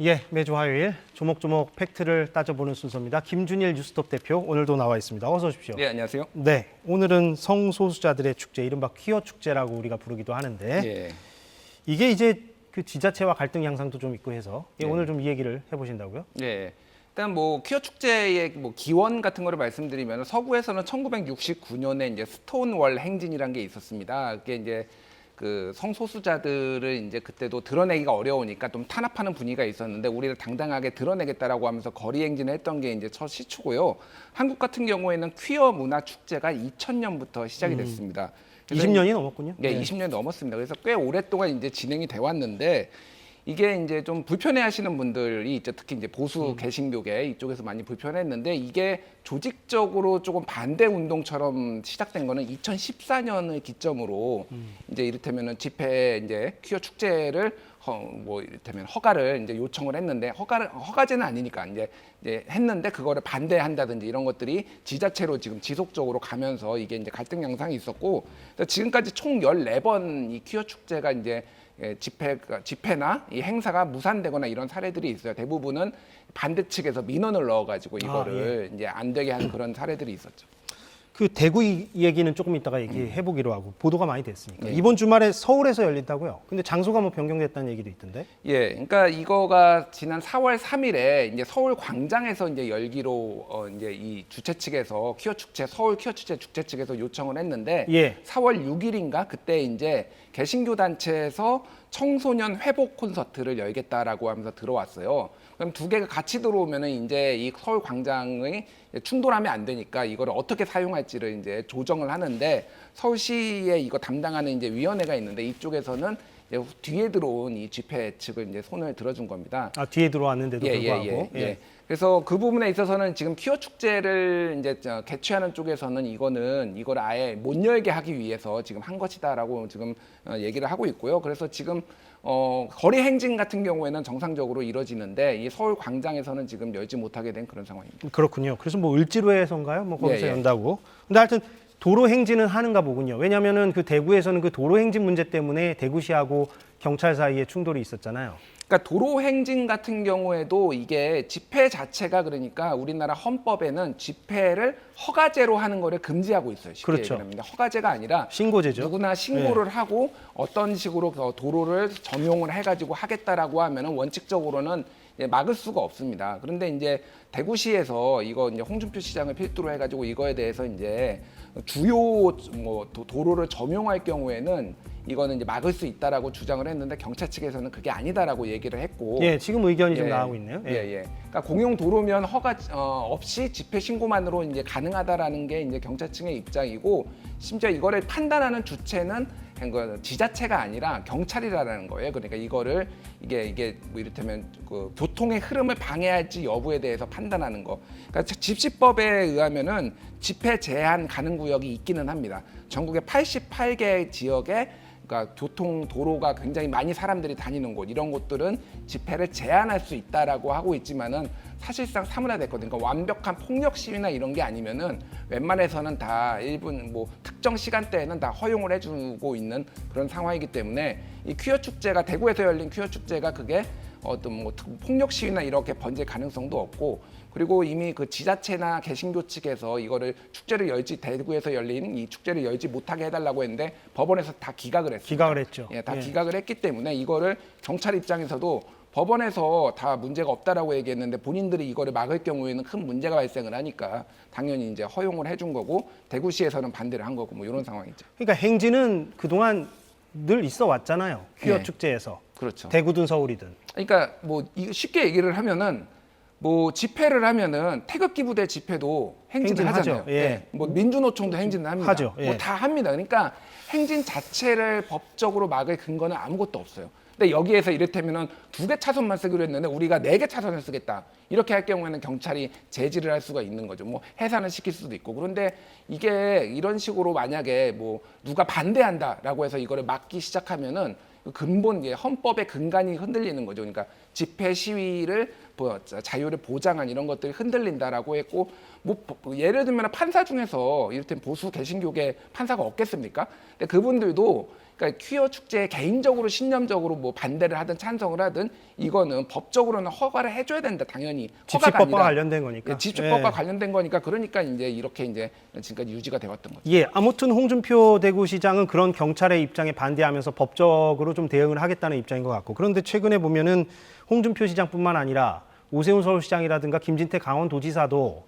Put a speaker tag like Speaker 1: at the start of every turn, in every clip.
Speaker 1: 예, 매주 화요일 조목조목 팩트를 따져보는 순서입니다. 김준일 뉴스톱 대표 오늘도 나와 있습니다. 어서 오십시오.
Speaker 2: 네, 안녕하세요.
Speaker 1: 네, 오늘은 성소수자들의 축제, 이른바 퀴어 축제라고 우리가 부르기도 하는데
Speaker 2: 예.
Speaker 1: 이게 이제 그 지자체와 갈등 양상도 좀 있고 해서 예,
Speaker 2: 네.
Speaker 1: 오늘 좀 이 얘기를 해보신다고요?
Speaker 2: 예. 일단 뭐 퀴어 축제의 뭐 기원 같은 거를 말씀드리면 서구에서는 1969년에 이제 스톤월 행진이라는 게 있었습니다. 그게 이제 그 성소수자들을 이제 그때도 드러내기가 어려우니까 좀 탄압하는 분위기가 있었는데 우리를 당당하게 드러내겠다라고 하면서 거리 행진을 했던 게 이제 첫 시초고요. 한국 같은 경우에는 퀴어 문화 축제가 2000년부터 시작이 됐습니다. 그래서
Speaker 1: 20년이 넘었군요.
Speaker 2: 네, 20년 넘었습니다. 그래서 꽤 오랫동안 이제 진행이 돼 왔는데 이게 이제 좀 불편해 하시는 분들이 있죠. 특히 이제 보수 개신교계 이쪽에서 많이 불편했는데 이게 조직적으로 조금 반대 운동처럼 시작된 거는 2014년을 기점으로 이제 이를테면은 집회 이제 퀴어 축제를 허, 뭐 이를테면 허가를 이제 요청을 했는데 허가를 허가제는 아니니까 이제 이제 했는데 그거를 반대한다든지 이런 것들이 지자체로 지금 지속적으로 가면서 이게 이제 갈등 양상이 있었고 지금까지 총 14번 이 퀴어 축제가 이제 예, 집회 집회나 이 행사가 무산되거나 이런 사례들이 있어요. 대부분은 반대 측에서 민원을 넣어가지고 이거를 이제 안 되게 한 그런 사례들이 있었죠.
Speaker 1: 그 대구 이 얘기는 조금 이따가 얘기해 보기로 하고 보도가 많이 됐으니까
Speaker 2: 네.
Speaker 1: 이번 주말에 서울에서 열린다고요. 근데 장소가 뭐 변경됐다는 얘기도 있던데.
Speaker 2: 예, 그러니까 이거가 지난 4월 3일에 이제 서울 광장에서 이제 열기로 어 이제 이 주최 측에서 퀴어 축제 서울 퀴어 축제 주최 측에서 요청을 했는데
Speaker 1: 예.
Speaker 2: 4월 6일인가 그때 이제 개신교 단체에서 청소년 회복 콘서트를 열겠다라고 하면서 들어왔어요. 그럼 두 개가 같이 들어오면은 이제 이 서울 광장의 충돌하면 안 되니까 이거를 어떻게 사용할지를 이제 조정을 하는데 서울시에 이거 담당하는 이제 위원회가 있는데 이쪽에서는 뒤에 들어온 이 집회 측을 이제 손을 들어준 겁니다.
Speaker 1: 아 뒤에 들어왔는데도 불구하고.
Speaker 2: 예, 예. 그래서 그 부분에 있어서는 지금 퀴어 축제를 이제 저 개최하는 쪽에서는 이거는 이걸 아예 못 열게 하기 위해서 지금 한 것이다라고 지금 어, 얘기를 하고 있고요. 그래서 지금 어, 거리 행진 같은 경우에는 정상적으로 이루어지는데 이 서울 광장에서는 지금 열지 못하게 된 그런 상황입니다.
Speaker 1: 그렇군요. 그래서 뭐 을지로에서인가요? 뭐 거기서
Speaker 2: 예, 예.
Speaker 1: 연다고. 근데 하여튼 도로 행진은 하는가 보군요. 왜냐하면은 그 대구에서는 그 도로 행진 문제 때문에 대구시하고 경찰 사이에 충돌이 있었잖아요.
Speaker 2: 그러니까 도로 행진 같은 경우에도 이게 집회 자체가 그러니까 우리나라 헌법에는 집회를 허가제로 하는 거를 금지하고 있어요. 쉽게
Speaker 1: 그렇죠.
Speaker 2: 얘기합니다. 허가제가 아니라
Speaker 1: 신고제죠.
Speaker 2: 누구나 신고를 하고 어떤 식으로 그 도로를 점용을 해가지고 하겠다라고 하면은 원칙적으로는 막을 수가 없습니다. 그런데 이제 대구시에서 이거 이제 홍준표 시장을 필두로 해가지고 이거에 대해서 이제 주요 뭐 도- 도로를 점용할 경우에는 이거는 이제 막을 수 있다라고 주장을 했는데 경찰 측에서는 그게 아니다라고 얘기를 했고
Speaker 1: 예, 지금 의견이 좀
Speaker 2: 예.
Speaker 1: 나오고 있네요.
Speaker 2: 예, 예. 그러니까 공용 도로면 허가 어, 없이 집회 신고만으로 이제 가능하다라는 게 이제 경찰청의 입장이고 심지어 이거를 판단하는 주체는 그 지자체가 아니라 경찰이라는 거예요. 그러니까 이거를 이게 이게 뭐 이를테면 그 교통의 흐름을 방해할지 여부에 대해서 판단하는 거. 그러니까 집시법에 의하면은 집회 제한 가능 구역이 있기는 합니다. 전국에 88개 지역에 그러니까 교통 도로가 굉장히 많이 사람들이 다니는 곳 이런 곳들은 집회를 제한할 수 있다라고 하고 있지만은 사실상 사문화됐거든요. 그러니까 완벽한 폭력 시위나 이런 게 아니면은 웬만해서는 다 일본 뭐 특정 시간대에는 다 허용을 해주고 있는 그런 상황이기 때문에 이 퀴어 축제가 대구에서 열린 퀴어 축제가 그게 어떤 뭐 특- 폭력 시위나 이렇게 번질 가능성도 없고 그리고 이미 그 지자체나 개신교 측에서 이거를 축제를 열지 대구에서 열린 이 축제를 열지 못하게 해달라고 했는데 법원에서 다 기각을 했습니다.
Speaker 1: 기각을 했죠.
Speaker 2: 예, 다
Speaker 1: 예.
Speaker 2: 기각을 했기 때문에 이거를 경찰 입장에서도 법원에서 다 문제가 없다라고 얘기했는데 본인들이 이거를 막을 경우에는 큰 문제가 발생을 하니까 당연히 이제 허용을 해준 거고 대구시에서는 반대를 한 거고 뭐 이런 상황이죠.
Speaker 1: 그러니까 행진은 그동안 늘 있어 왔잖아요. 퀴어
Speaker 2: 네.
Speaker 1: 축제에서.
Speaker 2: 그렇죠.
Speaker 1: 대구든 서울이든.
Speaker 2: 그러니까 뭐 쉽게 얘기를 하면은 뭐 집회를 하면은 태극기 부대 집회도 행진을
Speaker 1: 행진하죠.
Speaker 2: 하잖아요.
Speaker 1: 예.
Speaker 2: 뭐 민주노총도 행진을 합니다.
Speaker 1: 하죠. 예.
Speaker 2: 뭐다 합니다. 그러니까 행진 자체를 법적으로 막을 근거는 아무것도 없어요. 근데 여기에서 이를테면은 두 개 차선만 쓰기로 했는데 우리가 네 개 차선을 쓰겠다. 이렇게 할 경우에는 경찰이 제지를 할 수가 있는 거죠. 뭐 해산을 시킬 수도 있고. 그런데 이게 이런 식으로 만약에 뭐 누가 반대한다라고 해서 이거를 막기 시작하면은 그 근본 헌법의 근간이 흔들리는 거죠. 그러니까 집회 시위를 보- 자유를 보장한 이런 것들이 흔들린다라고 했고 뭐 보- 예를 들면 판사 중에서 이를테면 보수 개신교계 판사가 없겠습니까? 근데 그분들도 그러니까 퀴어 축제에 개인적으로 신념적으로 뭐 반대를 하든 찬성을 하든 이거는 법적으로는 허가를 해줘야 된다 당연히 허가가 아니라
Speaker 1: 관련된 거니까.
Speaker 2: 예, 집주법과
Speaker 1: 예.
Speaker 2: 관련된 거니까 그러니까 이제 이렇게 이제 지금까지 유지가 되었던 거죠.
Speaker 1: 예, 아무튼 홍준표 대구시장은 그런 경찰의 입장에 반대하면서 법적으로 좀 대응을 하겠다는 입장인 것 같고 그런데 최근에 보면은 홍준표 시장뿐만 아니라 오세훈 서울시장이라든가 김진태 강원도지사도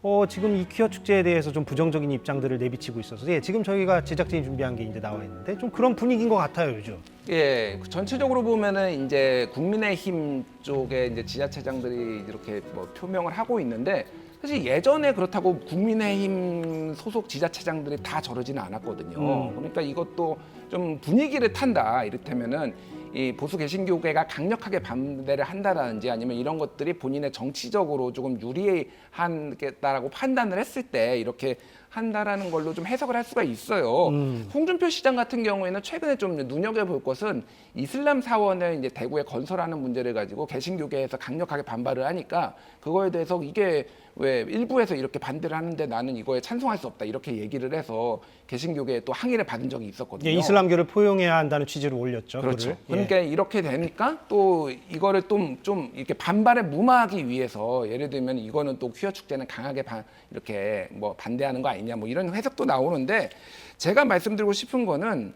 Speaker 1: 어, 지금 이 퀴어 축제에 대해서 좀 부정적인 입장들을 내비치고 있어서 예, 지금 저희가 제작진이 준비한 게 이제 나와 있는데 좀 그런 분위기인 것 같아요 요즘.
Speaker 2: 예, 전체적으로 보면은 이제 국민의힘 쪽에 이제 지자체장들이 이렇게 뭐 표명을 하고 있는데 사실 예전에 그렇다고 국민의힘 소속 지자체장들이 다 저러지는 않았거든요.
Speaker 1: 음.
Speaker 2: 그러니까 이것도 좀 분위기를 탄다 이를테면은 이 보수 개신교계가 강력하게 반대를 한다라든지 아니면 이런 것들이 본인의 정치적으로 조금 유리하겠다라고 판단을 했을 때 이렇게 한다라는 걸로 좀 해석을 할 수가 있어요.
Speaker 1: 음.
Speaker 2: 홍준표 시장 같은 경우에는 최근에 좀 눈여겨 볼 것은 이슬람 사원을 이제 대구에 건설하는 문제를 가지고 개신교계에서 강력하게 반발을 하니까 그거에 대해서 이게 왜 일부에서 이렇게 반대를 하는데 나는 이거에 찬성할 수 없다 이렇게 얘기를 해서 개신교계에 또 항의를 받은 적이 있었거든요.
Speaker 1: 예, 이슬람교를 포용해야 한다는 취지로 올렸죠.
Speaker 2: 그렇죠.
Speaker 1: 예.
Speaker 2: 그러니까 이렇게 되니까 또 이거를 좀, 좀 이렇게 반발에 무마하기 위해서 예를 들면 이거는 또 퀴어 축제는 강하게 반, 이렇게 뭐 반대하는 거 아니냐 뭐 이런 해석도 나오는데 제가 말씀드리고 싶은 거는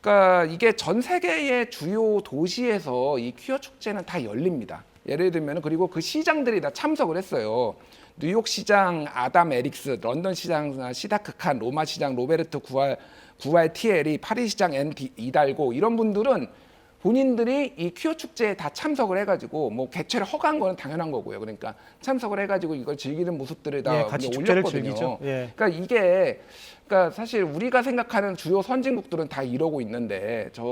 Speaker 2: 그러니까 이게 전 세계의 주요 도시에서 이 퀴어 축제는 다 열립니다. 예를 들면 그리고 그 시장들이 다 참석을 했어요. 뉴욕 시장 아담 에릭스, 런던 시장 시다크 칸, 로마 시장 로베르트 구알 구알 티에리, 파리 시장 엔 디- 이달고 이런 분들은 본인들이 이 퀴어 축제에 다 참석을 해가지고 뭐 개최를 허가한 거는 당연한 거고요. 그러니까 참석을 해가지고 이걸 즐기는 모습들을 다
Speaker 1: 예, 같이
Speaker 2: 올렸거든요.
Speaker 1: 예.
Speaker 2: 그러니까 이게 그러니까 사실 우리가 생각하는 주요 선진국들은 다 이러고 있는데 저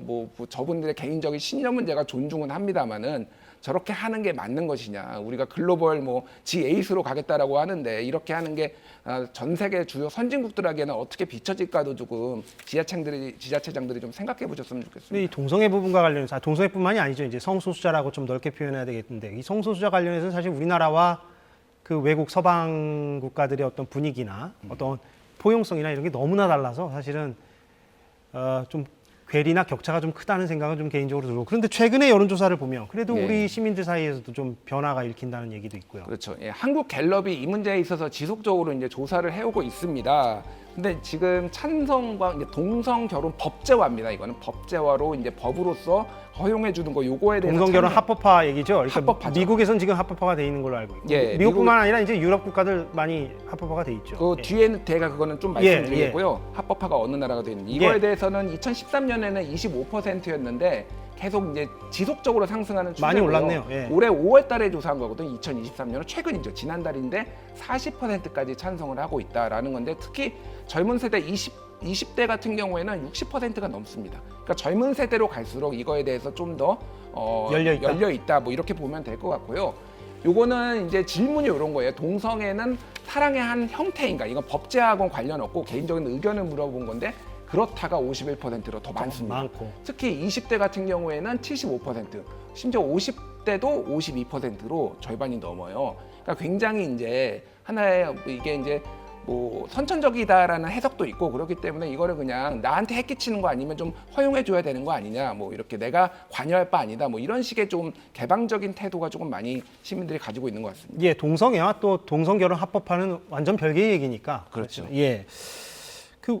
Speaker 2: 뭐 저분들의 개인적인 신념은 제가 존중은 합니다만은 저렇게 하는 게 맞는 것이냐 우리가 글로벌 뭐 G8으로 가겠다라고 하는데 이렇게 하는 게 아, 전 세계 주요 선진국들에게는 어떻게 비춰질까도 조금 지자체장들이 지자체장들이 좀 생각해 보셨으면 좋겠습니다.
Speaker 1: 이 동성애 부분과 관련해서 아, 동성애뿐만이 아니죠. 이제 성소수자라고 좀 넓게 표현해야 되겠는데 이 성소수자 관련해서 사실 우리나라와 그 외국 서방 국가들의 어떤 분위기나 어떤 포용성이나 이런 게 너무나 달라서 사실은 어, 좀 괴리나 격차가 좀 크다는 생각은 좀 개인적으로 들고 그런데 최근에 여론조사를 보면 그래도
Speaker 2: 예.
Speaker 1: 우리 시민들 사이에서도 좀 변화가 일으킨다는 얘기도 있고요.
Speaker 2: 그렇죠. 예, 한국 갤럽이 이 문제에 있어서 지속적으로 이제 조사를 해오고 있습니다. 근데 지금 찬성과 동성 결혼 법제화입니다. 이거는 법제화로 이제 법으로서 허용해 주는 거 요거에 대해서
Speaker 1: 동성 결혼
Speaker 2: 찬성-
Speaker 1: 합법화 얘기죠. 그러니까
Speaker 2: 합법화죠.
Speaker 1: 미국에선 지금 합법화가 돼 있는 걸로 알고 있고
Speaker 2: 예,
Speaker 1: 미국뿐만 아니라 이제 유럽 국가들 많이 합법화가 돼 있죠.
Speaker 2: 그
Speaker 1: 예.
Speaker 2: 뒤에는 제가 그거는 좀
Speaker 1: 예,
Speaker 2: 말씀드리고요. 합법화가 어느 나라가 되는 이거에
Speaker 1: 예.
Speaker 2: 대해서는 2013년에는 25%였는데 계속 이제 지속적으로 상승하는
Speaker 1: 많이
Speaker 2: 추세고요.
Speaker 1: 올랐네요. 예.
Speaker 2: 올해 5월달에 조사한 거거든. 2023년은 최근이죠. 지난달인데 40%까지 찬성을 하고 있다라는 건데 특히 젊은 세대 20 20대 같은 경우에는 60%가 넘습니다. 그러니까 젊은 세대로 갈수록 이거에 대해서 좀더 어,
Speaker 1: 열려 있다.
Speaker 2: 열려 있다. 뭐 이렇게 보면 될 것 같고요. 요거는 이제 질문이 이런 거예요. 동성애는 사랑의 한 형태인가? 이건 법제하고는 관련 없고 개인적인 의견을 물어본 건데 그렇다가 51%로 더 많습니다.
Speaker 1: 많고.
Speaker 2: 특히 20대 같은 경우에는 75%, 심지어 50대도 52%로 절반이 넘어요. 그러니까 굉장히 이제 하나의 이게 이제 뭐 선천적이다라는 해석도 있고 그렇기 때문에 이거를 그냥 나한테 해끼치는 거 아니면 좀 허용해 줘야 되는 거 아니냐 뭐 이렇게 내가 관여할 바 아니다 뭐 이런 식의 좀 개방적인 태도가 조금 많이 시민들이 가지고 있는 것 같습니다.
Speaker 1: 예, 동성애와 또 동성 결혼 합법화는 완전 별개의 얘기니까.
Speaker 2: 그렇죠.
Speaker 1: 예. 그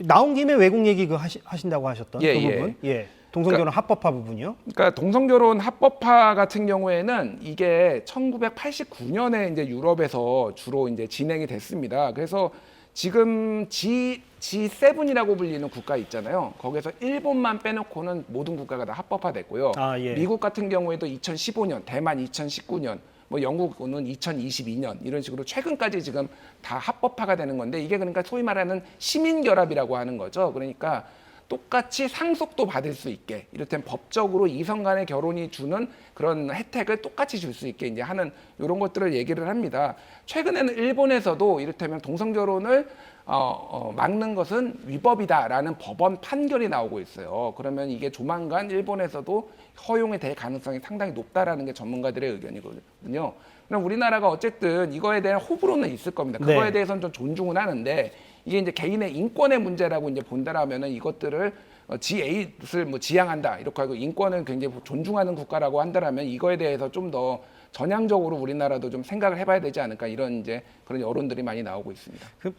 Speaker 1: 나온 김에 외국 얘기 그 하시, 하신다고 하셨던
Speaker 2: 예,
Speaker 1: 그
Speaker 2: 예.
Speaker 1: 부분. 예. 동성결혼 합법화 부분이요.
Speaker 2: 그러니까 동성결혼 합법화 같은 경우에는 이게 1989년에 이제 유럽에서 주로 이제 진행이 됐습니다. 그래서 지금 G G7이라고 불리는 국가 있잖아요. 거기서 일본만 빼놓고는 모든 국가가 다 합법화됐고요.
Speaker 1: 아, 예.
Speaker 2: 미국 같은 경우에도 2015년, 대만 2019년, 뭐 영국은 2022년 이런 식으로 최근까지 지금 다 합법화가 되는 건데 이게 그러니까 소위 말하는 시민 결합이라고 하는 거죠. 그러니까 똑같이 상속도 받을 수 있게 이를테면 법적으로 이성 간의 결혼이 주는 그런 혜택을 똑같이 줄 수 있게 이제 하는 이런 것들을 얘기를 합니다. 최근에는 일본에서도 이를테면 동성 결혼을 어, 어, 막는 것은 위법이다라는 법원 판결이 나오고 있어요. 그러면 이게 조만간 일본에서도 허용이 될 가능성이 상당히 높다라는 게 전문가들의 의견이거든요. 그럼 우리나라가 어쨌든 이거에 대한 호불호는 있을 겁니다. 그거에
Speaker 1: 네.
Speaker 2: 대해서는 좀 존중은 하는데 이게 이제 개인의 인권의 문제라고 이제 본다라면은 이것들을 어, 지에잇을 뭐 지향한다 이렇게 하고 인권을 굉장히 존중하는 국가라고 한다라면 이거에 대해서 좀 더 전향적으로 우리나라도 좀 생각을 해봐야 되지 않을까 이런 이제 그런 여론들이 많이 나오고 있습니다.
Speaker 1: 그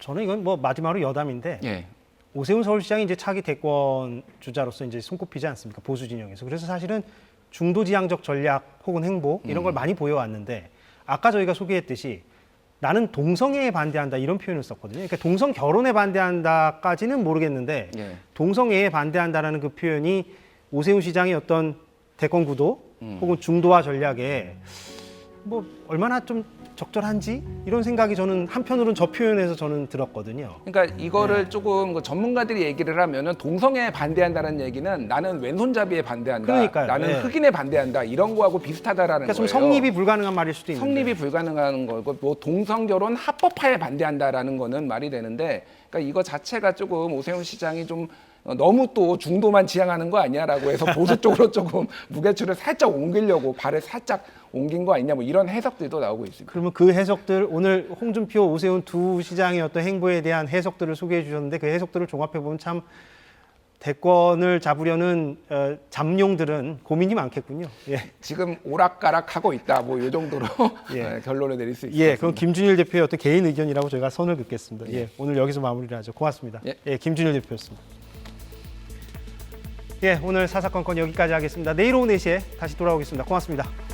Speaker 1: 저는 이건 뭐 마지막으로 여담인데
Speaker 2: 예.
Speaker 1: 오세훈 서울시장이 이제 차기 대권 주자로서 이제 손꼽히지 않습니까? 보수 진영에서. 그래서 사실은 중도 지향적 전략 혹은 행보 이런 걸 많이 보여왔는데 아까 저희가 소개했듯이 나는 동성애에 반대한다 이런 표현을 썼거든요. 그러니까 동성 결혼에 반대한다까지는 모르겠는데
Speaker 2: 예.
Speaker 1: 동성애에 반대한다라는 그 표현이 오세훈 시장의 어떤 대권 구도 혹은 중도화 전략에 뭐 얼마나 좀 적절한지 이런 생각이 저는 한편으로는 저 표현에서 저는 들었거든요.
Speaker 2: 그러니까 이거를 조금 그 전문가들이 얘기를 하면은 동성애에 반대한다는 얘기는 나는 왼손잡이에 반대한다.
Speaker 1: 그러니까요.
Speaker 2: 나는
Speaker 1: 네.
Speaker 2: 흑인에 반대한다. 이런 거하고 비슷하다라는
Speaker 1: 그러니까 좀
Speaker 2: 거예요.
Speaker 1: 성립이 불가능한 말일 수도 있는데.
Speaker 2: 성립이 불가능한 거고 뭐 동성 결혼 합법화에 반대한다라는 거는 말이 되는데 그러니까 이거 자체가 조금 오세훈 시장이 좀 어, 너무 또 중도만 지향하는 거 아니야라고 해서 보수 쪽으로 조금 무게추를 살짝 옮기려고 발을 살짝 옮긴 거 아니냐 뭐 이런 해석들도 나오고 있습니다.
Speaker 1: 그러면 그 해석들 오늘 홍준표, 오세훈 두 시장의 어떤 행보에 대한 해석들을 소개해 주셨는데 그 해석들을 종합해 보면 참 대권을 잡으려는 어, 잠룡들은 고민이 많겠군요. 예.
Speaker 2: 지금 오락가락 하고 있다 뭐 이 정도로
Speaker 1: 예.
Speaker 2: 네, 결론을 내릴 수것
Speaker 1: 예. 그럼 김준일 대표의 어떤 개인 의견이라고 저희가 선을 긋겠습니다. 예, 오늘 여기서 마무리를 하죠. 고맙습니다.
Speaker 2: 예.
Speaker 1: 예, 김준일 대표였습니다. 예, 오늘 사사건건 여기까지 하겠습니다. 내일 오후 4시에 다시 돌아오겠습니다. 고맙습니다.